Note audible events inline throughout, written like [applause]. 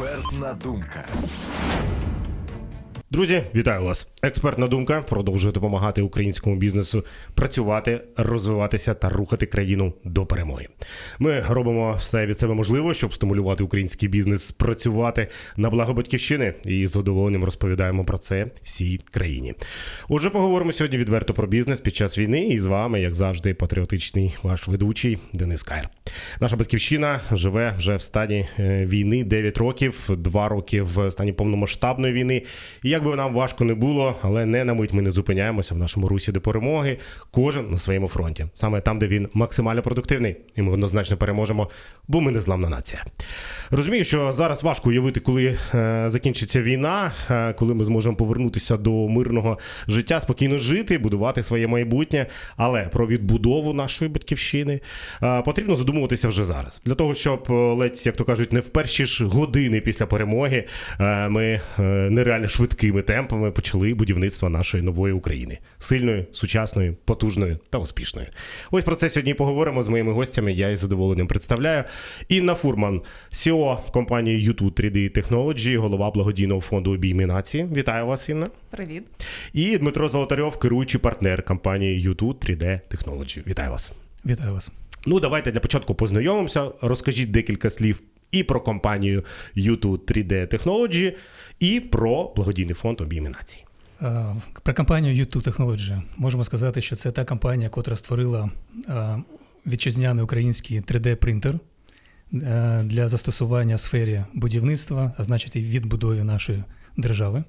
Експертна думка. Друзі, вітаю вас! Експертна думка продовжує допомагати українському бізнесу працювати, розвиватися та рухати країну до перемоги. Ми робимо все від себе можливе, щоб стимулювати український бізнес працювати на благо батьківщини і з задоволенням розповідаємо про це всій країні. Отже, поговоримо сьогодні відверто про бізнес під час війни. І з вами, як завжди, патріотичний ваш ведучий Денис Кайр. Наша батьківщина живе вже в стані е, війни 9 років, 2 роки в стані повномасштабної війни. І як би нам важко не було, але не на мить ми не зупиняємося в нашому русі до перемоги. Кожен на своєму фронті, саме там, де він максимально продуктивний, і ми однозначно переможемо, бо ми не зламна нація. Розумію, що зараз важко уявити, коли е, закінчиться війна, е, коли ми зможемо повернутися до мирного життя, спокійно жити, будувати своє майбутнє. Але про відбудову нашої батьківщини е, потрібно задумуватися вже зараз. Для того, щоб е, ледь, як то кажуть, не в перші ж години після перемоги е, ми е, нереально швидкими темпами почали будівництво нашої нової України сильної, сучасної, потужної та успішної. Ось про це сьогодні поговоримо з моїми гостями. Я із задоволенням представляю Інна Фурман, CEO компанії U2 3D Technology, голова благодійного фонду обійми нації. Вітаю вас, Інна. Привіт. І Дмитро Золотарьов, керуючий партнер компанії U2 3D Technology. Вітаю вас. Вітаю вас. Ну, давайте для початку познайомимося. Розкажіть декілька слів і про компанію U2 3D Technology, і про благодійний фонд обійми нації. Е, Про компанію U2 Technology можемо сказати, що це та компанія, яка створила е, вітчизняний український 3D-принтер е, для застосування в сфері будівництва, а значить і відбудові нашої держави.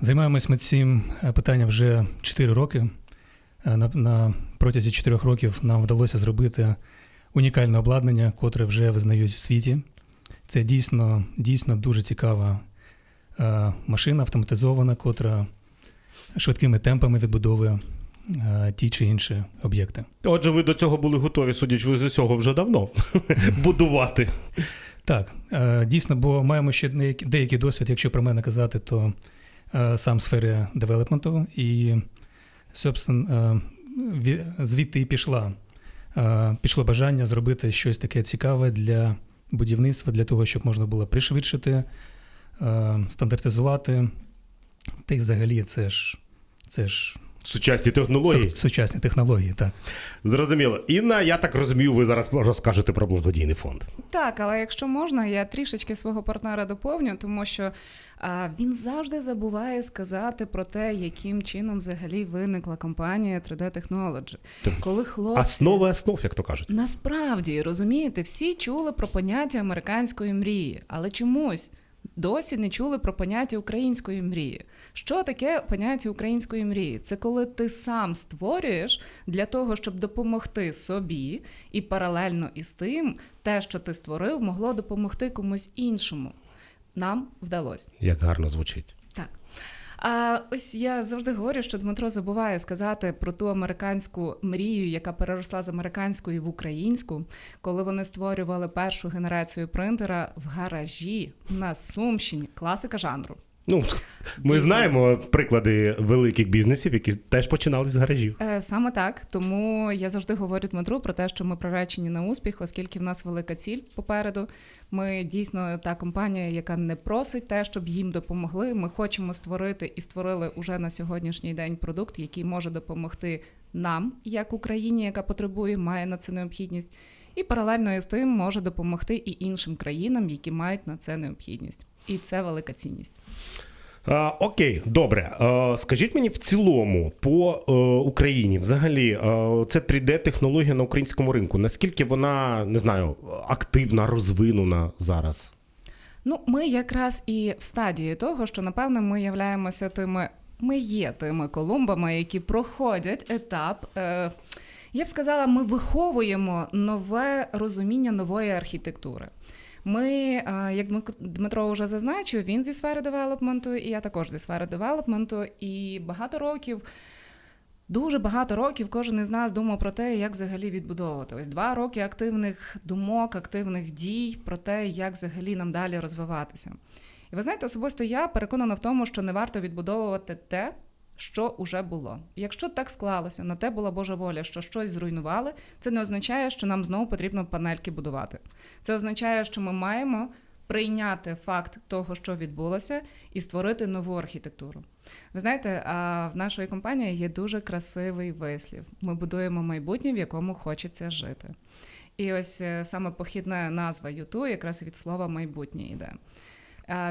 Займаємось ми цим питанням вже 4 роки. На протязі 4 років нам вдалося зробити унікальне обладнання, котре вже визнають в світі. Це дійсно, дійсно дуже цікава е, машина автоматизована, котра швидкими темпами відбудовує е, ті чи інші об'єкти. Отже, ви до цього були готові, судячи з усього, вже давно [laughs] будувати. Так, е, дійсно, бо маємо ще деякий, досвід, якщо про мене казати, то сам в сфері девелопменту, і собственно, звідти і пішла. Е, Пішло бажання зробити щось таке цікаве для будівництва, для того, щоб можна було пришвидшити, е, стандартизувати. Та й взагалі це ж, це ж Сучасні технології. су- сучасні технології. Так. Зрозуміло. Інна, я так розумію, ви зараз розкажете про благодійний фонд. Так, але якщо можна, я трішечки свого партнера доповню, тому що а, він завжди забуває сказати про те, яким чином взагалі виникла компанія 3D Technology. Так, Коли хлопці Основи основ, як то кажуть. насправді розумієте, всі чули про поняття американської мрії, але чомусь. Досі не чули про поняття української мрії. Що таке поняття української мрії? Це коли ти сам створюєш для того, щоб допомогти собі, і паралельно із тим, те, що ти створив, могло допомогти комусь іншому. Нам вдалося. Як гарно звучить. А ось я завжди говорю, що Дмитро забуває сказати про ту американську мрію, яка переросла з американської в українську, коли вони створювали першу генерацію принтера в гаражі на Сумщині. Класика жанру. Ну, ми Дійсно. знаємо приклади великих бізнесів, які теж починали з гаражів. Е, Саме так, тому я завжди говорю Дмитру про те, що ми приречені на успіх, оскільки в нас велика ціль попереду. Ми дійсно та компанія, яка не просить те, щоб їм допомогли. Ми хочемо створити і створили уже на сьогоднішній день продукт, який може допомогти нам, як Україні, яка потребує, має на це необхідність, і паралельно із тим може допомогти і іншим країнам, які мають на це необхідність. І це велика цінність. А, окей, добре. А, скажіть мені в цілому по е, Україні, взагалі, е, це 3D-технологія на українському ринку. Наскільки вона не знаю, активна, розвинена зараз? Ну, ми якраз і в стадії того, що напевно ми являємося тими, ми є тими колумбами, які проходять етап. Е, я б сказала, ми виховуємо нове розуміння нової архітектури. Ми, е, як Дмит- Дмитро вже зазначив, він зі сфери девелопменту, і я також зі сфери девелопменту, і багато років. Дуже багато років кожен із нас думав про те, як взагалі відбудовувати. Ось два роки активних думок, активних дій про те, як взагалі нам далі розвиватися. І ви знаєте, особисто я переконана в тому, що не варто відбудовувати те, що уже було. Якщо так склалося, на те була Божа воля, що щось зруйнували, це не означає, що нам знову потрібно панельки будувати. Це означає, що ми маємо прийняти факт того, що відбулося, і створити нову архітектуру. Ви знаєте, в нашої компанії є дуже красивий вислів. Ми будуємо майбутнє, в якому хочеться жити. І ось е, саме похідна назва Юту якраз від слова майбутнє йде.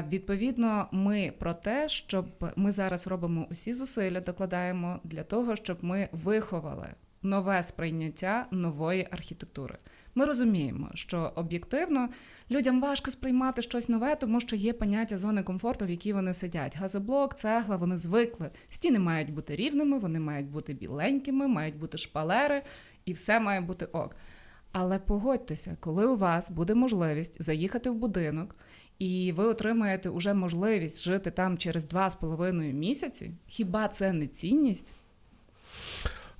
Відповідно, ми про те, щоб ми зараз робимо усі зусилля, докладаємо для того, щоб ми виховали нове сприйняття нової архітектури. Ми розуміємо, що об'єктивно людям важко сприймати щось нове, тому що є поняття зони комфорту, в якій вони сидять. Газоблок, цегла, вони звикли. Стіни мають бути рівними, вони мають бути біленькими, мають бути шпалери, і все має бути ок. Але погодьтеся, коли у вас буде можливість заїхати в будинок, і ви отримаєте уже можливість жити там через два з половиною місяці, хіба це не цінність?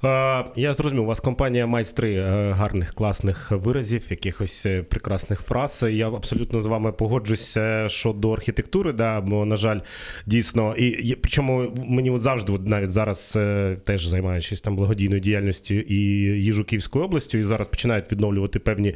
Я зрозумів, у вас компанія майстри е, гарних, класних виразів, якихось е, прекрасних фраз. Я абсолютно з вами погоджусь е, щодо архітектури, да, бо, на жаль, дійсно, і причому мені от завжди, от навіть зараз теж займаючись там благодійною діяльністю і їжу Київською областю, і зараз починають відновлювати певні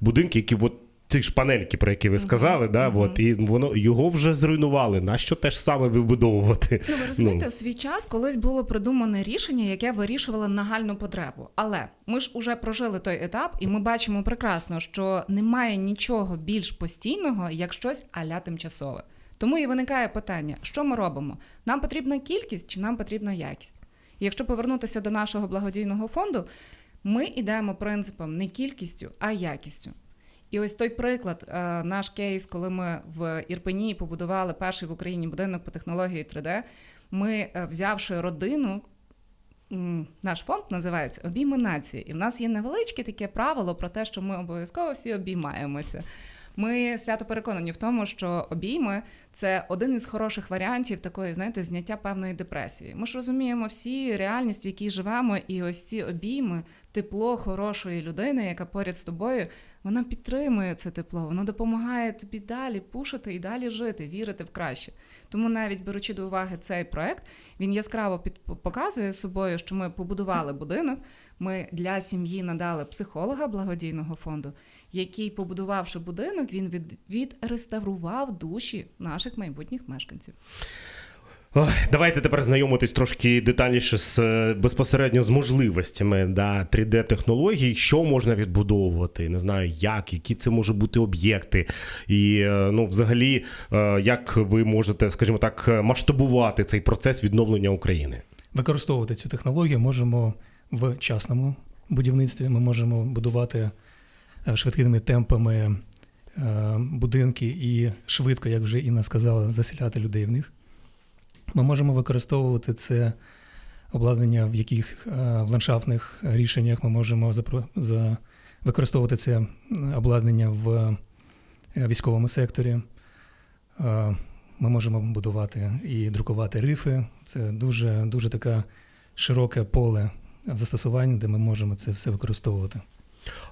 будинки, які от. Ті ж панельки, про які ви сказали, да, от, і воно його вже зруйнували. Нащо те ж саме вибудовувати? Ну, ви розумієте, в свій час колись було придумане рішення, яке вирішувало нагальну потребу. Але ми ж уже прожили той етап, і ми бачимо прекрасно, що немає нічого більш постійного, як щось аля тимчасове. Тому і виникає питання: що ми робимо? Нам потрібна кількість чи нам потрібна якість? І якщо повернутися до нашого благодійного фонду, ми йдемо принципом не кількістю, а якістю. І ось той приклад, е, наш кейс, коли ми в Ірпені побудували перший в Україні будинок по технології 3D, ми, е, взявши родину, наш фонд називається Обійми нації. І в нас є невеличке таке правило про те, що ми обов'язково всі обіймаємося. Ми свято переконані в тому, що обійми це один із хороших варіантів такої, знаєте, зняття певної депресії. Ми ж розуміємо всі реальність, в якій живемо, і ось ці обійми, тепло хорошої людини, яка поряд з тобою, вона підтримує це тепло, воно допомагає тобі далі пушити і далі жити, вірити в краще. Тому навіть беручи до уваги цей проект, він яскраво під показує собою, що ми побудували будинок. Ми для сім'ї надали психолога благодійного фонду, який, побудувавши будинок, він від, відреставрував душі наших майбутніх мешканців. Ой, давайте тепер знайомитись трошки детальніше з е, безпосередньо з можливостями да, 3D-технологій, що можна відбудовувати, не знаю, як, які це можуть бути об'єкти, і е, ну, взагалі, е, як ви можете, скажімо так, масштабувати цей процес відновлення України. Використовувати цю технологію можемо в частному будівництві. Ми можемо будувати швидкими темпами будинки і швидко, як вже Інна сказала, заселяти людей в них. Ми можемо використовувати це обладнання в яких е, в ландшафтних рішеннях. Ми можемо запро- за, використовувати це обладнання в е, військовому секторі. Е, Ми можемо будувати і друкувати рифи. Це дуже, дуже таке широке поле застосувань, де ми можемо це все використовувати.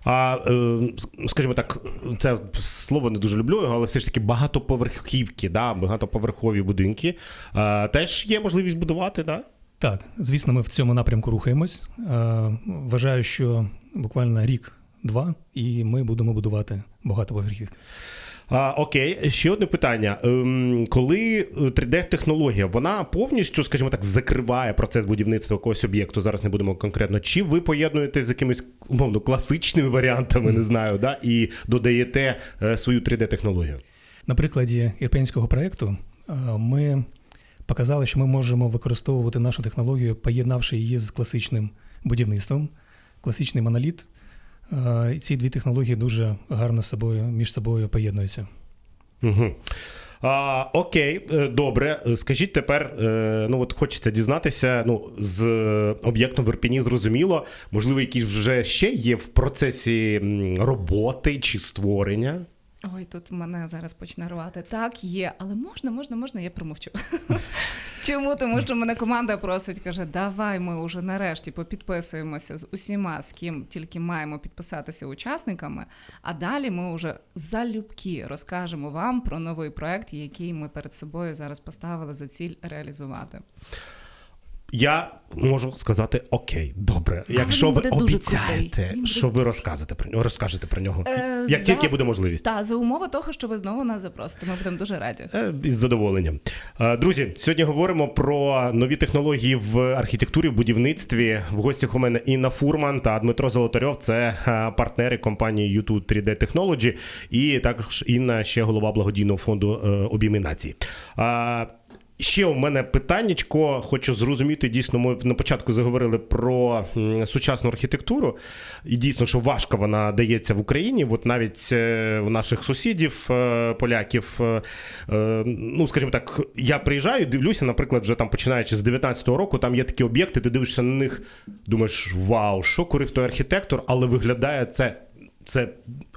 А е, скажімо так, це слово не дуже люблю, але все ж таки багатоповерхівки, да, багатоповерхові будинки. Е, теж є можливість будувати, да? Так, звісно, ми в цьому напрямку рухаємось. Е, Вважаю, що буквально рік-два, і ми будемо будувати багатоповерхівки. А, окей, ще одне питання. Ем, коли 3D-технологія, вона повністю, скажімо так, закриває процес будівництва якогось об'єкту, зараз не будемо конкретно, чи ви поєднуєте з якимись умовно класичними варіантами, не знаю, да, і додаєте е, свою 3D-технологію? На прикладі ірпенського проєкту е, ми показали, що ми можемо використовувати нашу технологію, поєднавши її з класичним будівництвом, класичний моноліт. Е, І ці дві технології дуже гарно собою, між собою поєднуються. Угу. А, окей, е, добре. Скажіть тепер, е, ну от хочеться дізнатися, ну, з об'єктом в Ірпіні зрозуміло, можливо, якісь вже ще є в процесі роботи чи створення. Ой, тут мене зараз почне рвати. Так, є, але можна, можна, можна, я промовчу. [laughs] Чому? Тому що мене команда просить, каже, давай ми вже нарешті попідписуємося з усіма, з ким тільки маємо підписатися учасниками. А далі ми вже залюбки розкажемо вам про новий проект, який ми перед собою зараз поставили за ціль реалізувати. Я можу сказати окей, добре. Якщо ви обіцяєте, що ви розкажете про нього, розкажете про нього, Е, як за- тільки буде можливість. Та за умови того, що ви знову нас запросите. Ми будемо дуже раді. Е, Із задоволенням. Е, Друзі, сьогодні говоримо про нові технології в архітектурі, в будівництві. В гостях у мене Інна Фурман та Дмитро Золотарьов. Це е, партнери компанії YouTube 3D Technology. І також Інна ще голова благодійного фонду е, обійми нації. Ще у мене питаннячко. Хочу зрозуміти. Дійсно, ми на початку заговорили про сучасну архітектуру, і дійсно, що важко вона дається в Україні. От навіть е, в наших сусідів, е, поляків, е, е, ну скажімо так, я приїжджаю, дивлюся, наприклад, вже там починаючи з 19-го року, там є такі об'єкти, ти дивишся на них, думаєш, вау, що курив той архітектор, але виглядає це. Це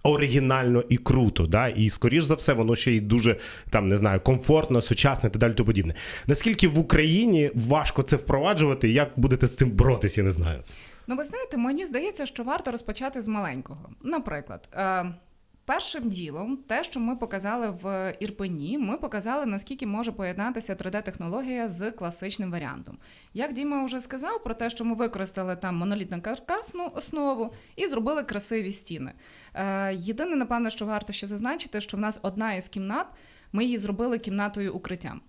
оригінально і круто, да? і скоріш за все, воно ще й дуже там не знаю, комфортно, сучасне та далі тому подібне. Наскільки в Україні важко це впроваджувати, як будете з цим боротися, я не знаю. Ну, ви знаєте, мені здається, що варто розпочати з маленького. Наприклад, е, першим ділом, те, що ми показали в Ірпені, ми показали, наскільки може поєднатися 3D-технологія з класичним варіантом. Як Діма вже сказав про те, що ми використали там монолітну каркасну основу і зробили красиві стіни. Е, єдине, напевно, що варто ще зазначити, що в нас одна із кімнат, ми її зробили кімнатою укриттям.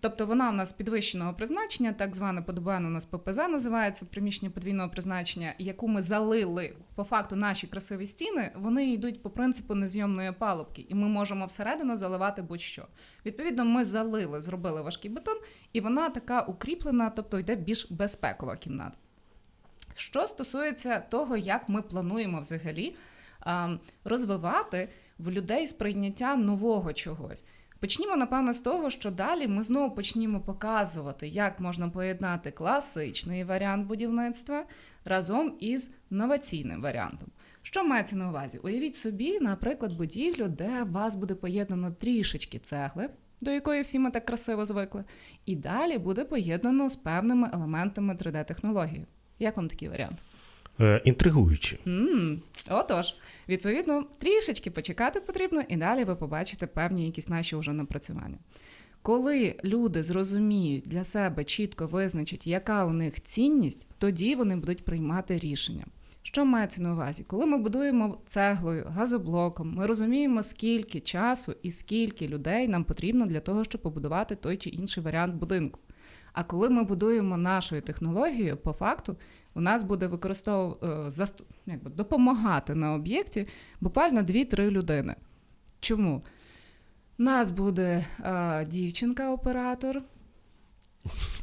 Тобто вона у нас підвищеного призначення, так зване ПДБН у нас ППЗ називається приміщення подвійного призначення, яку ми залили по факту наші красиві стіни. Вони йдуть по принципу незйомної палубки, і ми можемо всередину заливати будь-що. Відповідно, ми залили, зробили важкий бетон, і вона така укріплена, тобто йде більш безпекова кімната. Що стосується того, як ми плануємо взагалі а, розвивати в людей сприйняття нового чогось. Почнімо, напевно, з того, що далі ми знову почнімо показувати, як можна поєднати класичний варіант будівництва разом із новаційним варіантом. Що мається на увазі? Уявіть собі, наприклад, будівлю, де вас буде поєднано трішечки цегли, до якої всі ми так красиво звикли, і далі буде поєднано з певними елементами 3D-технології. Як вам такий варіант? Е, інтригуючи. м Отож, відповідно, трішечки почекати потрібно, і далі ви побачите певні якісь наші вже напрацювання. Коли люди зрозуміють для себе чітко визначать, яка у них цінність, тоді вони будуть приймати рішення. Що мається на увазі? Коли ми будуємо цеглою, газоблоком, ми розуміємо, скільки часу і скільки людей нам потрібно для того, щоб побудувати той чи інший варіант будинку. А коли ми будуємо нашу технологію, по факту у нас буде використовувати якби, допомагати на об'єкті буквально 2-3 людини. Чому? У нас буде е, дівчинка-оператор.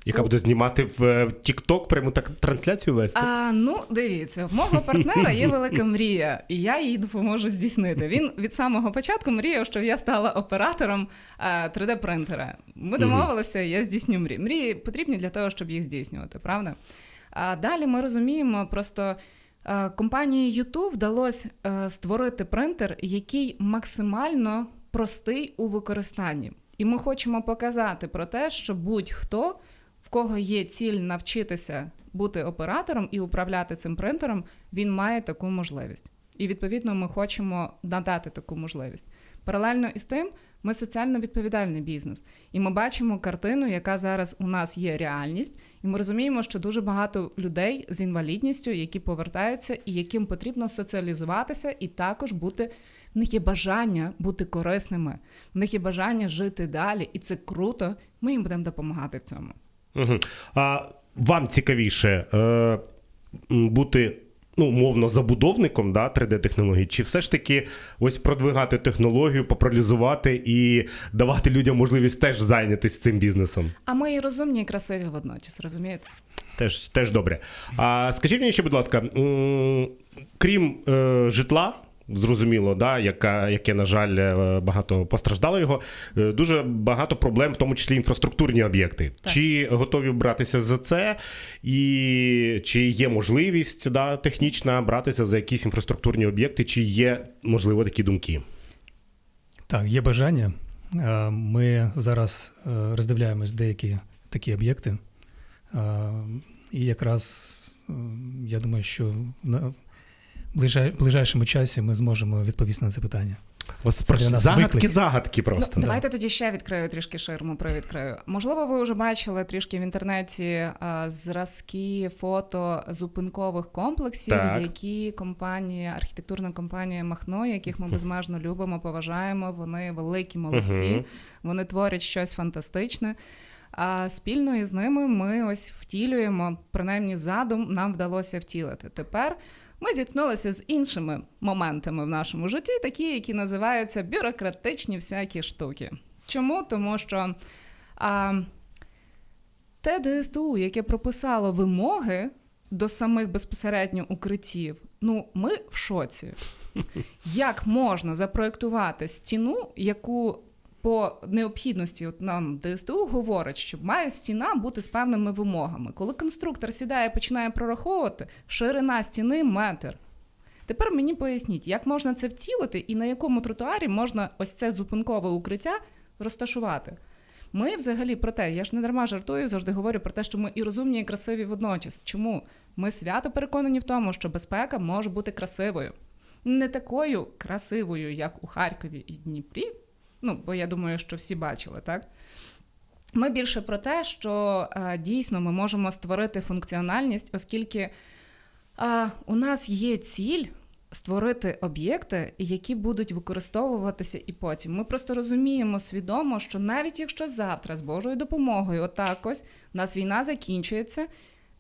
Яка буде знімати в е, TikTok, прямо так трансляцію вести? А ну дивіться, в мого партнера є велика мрія, і я їй допоможу здійснити. Він від самого початку мріяв, щоб я стала оператором 3D-принтера. Ми домовилися, я здійсню мрії. Мрії потрібні для того, щоб їх здійснювати, правда? А далі ми розуміємо, просто е, компанії YouTube вдалося е, створити принтер, який максимально простий у використанні. І ми хочемо показати про те, що будь-хто, в кого є ціль навчитися бути оператором і управляти цим принтером, він має таку можливість. І відповідно ми хочемо надати таку можливість. Паралельно із тим, ми соціально відповідальний бізнес, і ми бачимо картину, яка зараз у нас є реальність, і ми розуміємо, що дуже багато людей з інвалідністю, які повертаються, і яким потрібно соціалізуватися, і також бути в них є бажання бути корисними, в них є бажання жити далі, і це круто. Ми їм будемо допомагати в цьому. Угу. А вам цікавіше е, бути ну, мовно забудовником да, 3D-технологій, чи все ж таки ось продвигати технологію, популяризувати і давати людям можливість теж зайнятися цим бізнесом? А ми і розумні, і красиві водночас, розумієте? Теж, теж добре. А скажіть мені ще, будь ласка, м, крім е, житла. Зрозуміло, да, яка, яке, на жаль, е, багато постраждало його. е, Дуже багато проблем, в тому числі інфраструктурні об'єкти. Так. Чи готові братися за це, і чи є можливість да, технічна братися за якісь інфраструктурні об'єкти, чи є, можливо, такі думки? Так, є бажання. Е, Ми зараз роздивляємось деякі такі об'єкти. І якраз я думаю, що ближайшому часі ми зможемо відповісти на це питання. Ось нас загадки, загадки просто. Ну, давайте тоді ще відкрию трішки ширму, привідкрию. Можливо, ви вже бачили трішки в інтернеті а, зразки фото зупинкових комплексів, Так. які компанія, архітектурна компанія Махно, яких ми безмежно любимо, поважаємо. Вони великі молодці, вони творять щось фантастичне. А спільно із ними ми ось втілюємо, принаймні задум нам вдалося втілити. Тепер ми зіткнулися з іншими моментами в нашому житті, такі, які називаються бюрократичні всякі штуки. Чому? Тому що а, те ДСТУ, яке прописало вимоги до самих безпосередньо укриттів, ну ми в шоці. [laughs] Як можна запроектувати стіну, яку по необхідності от нам ДСТУ говорить, що має стіна бути з певними вимогами. Коли конструктор сідає і починає прораховувати, ширина стіни метр. Тепер мені поясніть, як можна це втілити і на якому тротуарі можна ось це зупинкове укриття розташувати. Ми взагалі про те, я ж не дарма жартую, завжди говорю про те, що ми і розумні, і красиві водночас. Чому? Ми свято переконані в тому, що безпека може бути красивою. Не такою красивою, як у Харкові і Дніпрі. Ну, бо я думаю, що всі бачили, так? Ми більше про те, що е, дійсно ми можемо створити функціональність, оскільки е, у нас є ціль створити об'єкти, які будуть використовуватися і потім. Ми просто розуміємо свідомо, що навіть якщо завтра з Божою допомогою, отак у нас війна закінчується,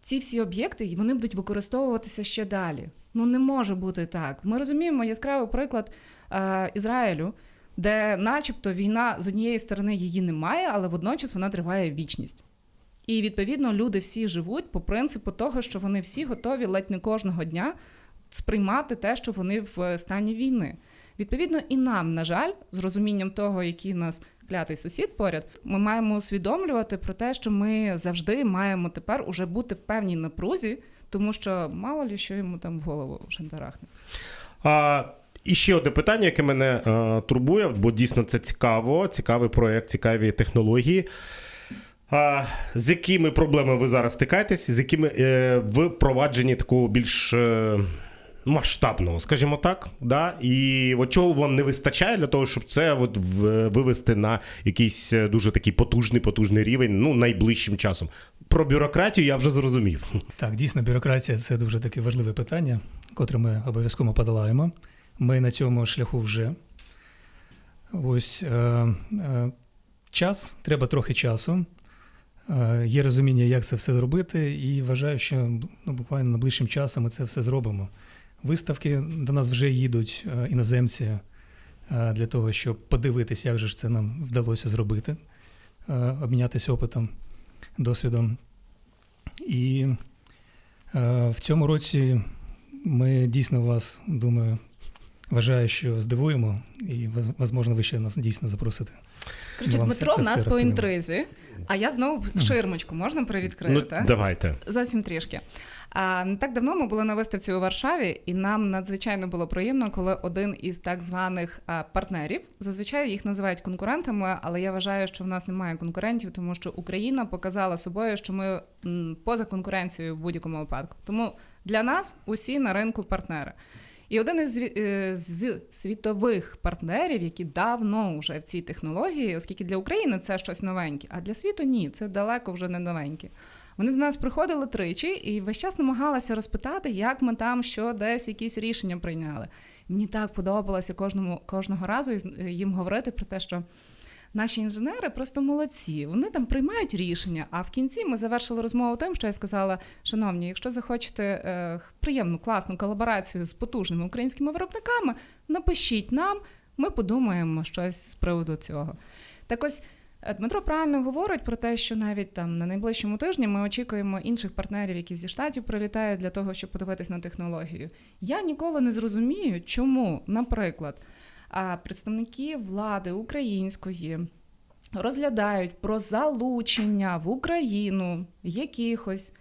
ці всі об'єкти вони будуть використовуватися ще далі. Ну не може бути так. Ми розуміємо яскравий приклад е, Ізраїлю, де, начебто, війна з однієї сторони її немає, але водночас вона триває вічність. І відповідно люди всі живуть по принципу того, що вони всі готові ледь не кожного дня сприймати те, що вони в стані війни. Відповідно, і нам, на жаль, з розумінням того, який нас клятий сусід поряд, ми маємо усвідомлювати про те, що ми завжди маємо тепер уже бути в певній напрузі, тому що мало лі що йому там в голову шандарахне. А, і ще одне питання, яке мене е, турбує, бо дійсно це цікаво, цікавий проєкт, цікаві технології. А, з якими проблемами ви зараз стикаєтесь, з якими е, в провадженні такого більш е, масштабного, скажімо так, да? і от чого вам не вистачає для того, щоб це от в- вивести на якийсь е, дуже такий потужний, потужний рівень, ну, найближчим часом. Про бюрократію я вже зрозумів. Так, дійсно, бюрократія це дуже таке важливе питання, котре ми обов'язково подолаємо. Ми на цьому шляху вже. Ось е, е, час, треба трохи часу. Е, є розуміння, як це все зробити, і вважаю, що ну, буквально найближчим часом ми це все зробимо. Виставки до нас вже їдуть е, іноземці е, для того, щоб подивитися, як же ж це нам вдалося зробити, е, обмінятися опитом, досвідом. І е, в цьому році ми дійсно вас, думаю, вважаю, що здивуємо, і, можливо, ви ще нас дійсно запросите. Вам Дмитро це- це в нас все по інтризі, а я знову ширмочку можна привідкрити? ну, давайте. Зовсім трішки. А, не так давно ми були на виставці у Варшаві, і нам надзвичайно було приємно, коли один із так званих а, партнерів, зазвичай їх називають конкурентами, але я вважаю, що в нас немає конкурентів, тому що Україна показала собою, що ми м, поза конкуренцією в будь-якому випадку. Тому для нас усі на ринку партнери. І один із е, з світових партнерів, які давно вже в цій технології, оскільки для України це щось новеньке, а для світу ні, це далеко вже не новеньке. Вони до нас приходили тричі і весь час намагалися розпитати, як ми там що десь якісь рішення прийняли. Мені так подобалося кожному кожного разу із- їм говорити про те, що наші інженери просто молодці. Вони там приймають рішення. А в кінці ми завершили розмову тим, що я сказала: шановні, якщо захочете е, приємну, класну колаборацію з потужними українськими виробниками, напишіть нам, ми подумаємо щось з приводу цього. Так ось. е, Дмитро правильно говорить про те, що навіть там на найближчому тижні ми очікуємо інших партнерів, які зі штатів прилітають для того, щоб подивитись на технологію. Я ніколи не зрозумію, чому, наприклад, представники влади української розглядають про залучення в Україну якихось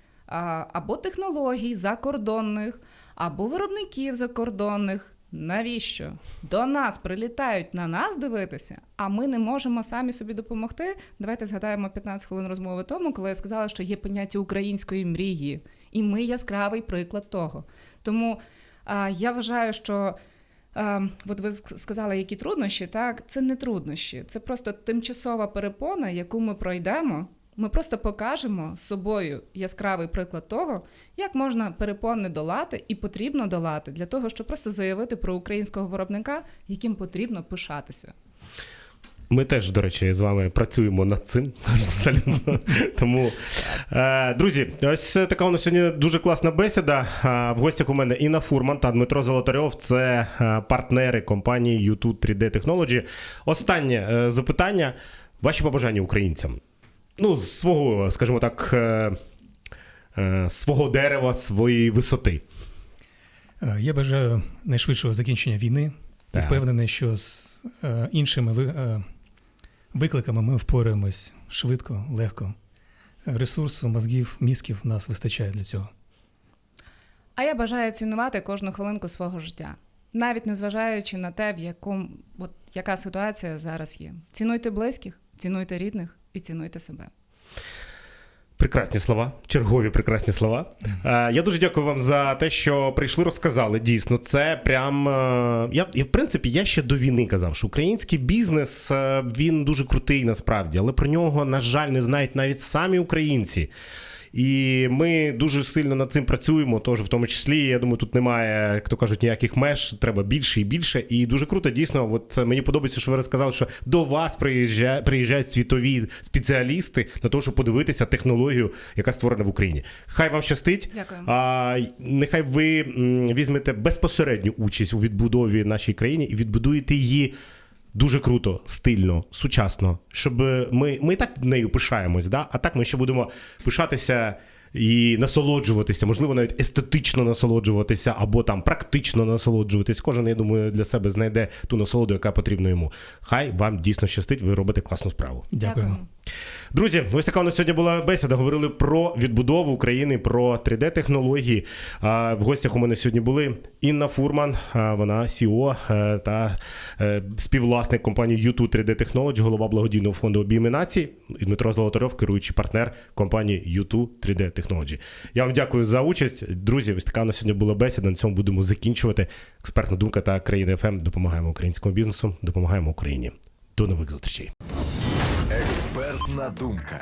або технологій закордонних, або виробників закордонних. Навіщо? До нас прилітають на нас дивитися, а ми не можемо самі собі допомогти. Давайте згадаємо 15 хвилин розмови тому, коли я сказала, що є поняття української мрії, і ми яскравий приклад того. Тому а, я вважаю, що от ви ск- сказали, які труднощі, так це не труднощі, це просто тимчасова перепона, яку ми пройдемо. Ми просто покажемо собою яскравий приклад того, як можна перепони долати і потрібно долати для того, щоб просто заявити про українського виробника, яким потрібно пишатися. Ми теж, до речі, з вами працюємо над цим. [laughs] Абсолютно. Тому, е, друзі, ось така у нас сьогодні дуже класна бесіда. Е, В гостях у мене Інна Фурман та Дмитро Золотарьов. Це е, партнери компанії YouTube 3D Technology. Останнє запитання. Ваші побажання українцям. Ну, з свого, скажімо так, свого дерева, своєї висоти. Я бажаю найшвидшого закінчення війни впевнений, що з іншими викликами ми впораємось швидко, легко. Ресурсу, мозгів, мізків нас вистачає для цього. А я бажаю цінувати кожну хвилинку свого життя, навіть незважаючи на те, в якому от яка ситуація зараз є. Цінуйте близьких, цінуйте рідних і цінуйте себе. Прекрасні слова, чергові прекрасні слова. Е, Я дуже дякую вам за те, що прийшли, розказали. Дійсно, це прям. е, Я, і, в принципі, я ще до війни казав, що український бізнес е, він дуже крутий насправді, але про нього, на жаль, не знають навіть самі українці. І ми дуже сильно над цим працюємо. Тож, в тому числі, я думаю, тут немає, як то кажуть, ніяких меж. Треба більше і більше. І дуже круто, дійсно. От мені подобається, що ви розказали, що до вас приїжджають, приїжджають світові спеціалісти на те, щоб подивитися технологію, яка створена в Україні. Хай вам щастить. Дякую. А нехай ви візьмете безпосередню участь у відбудові нашій країні і відбудуєте її. Дуже круто, стильно, сучасно, щоб ми, ми і так нею пишаємось, да? а так ми ще будемо пишатися і насолоджуватися, можливо, навіть естетично насолоджуватися або там практично насолоджуватись. Кожен, я думаю, для себе знайде ту насолоду, яка потрібна йому. Хай вам дійсно щастить, ви робите класну справу. Дякуємо. Друзі, ось така у нас сьогодні була бесіда. Говорили про відбудову України, про 3D-технології. А, В гостях у мене сьогодні були Інна Фурман, вона CEO е, та е, співвласник компанії U2 3D Technology, голова благодійного фонду обійми націй, і Дмитро Золотарьов, керуючий партнер компанії U2 3D Technology. Я вам дякую за участь. Друзі, ось така у нас сьогодні була бесіда. На цьому будемо закінчувати. Експертна думка та країни ФМ. Допомагаємо українському бізнесу, допомагаємо Україні. До нових зустрічей. Експертна думка.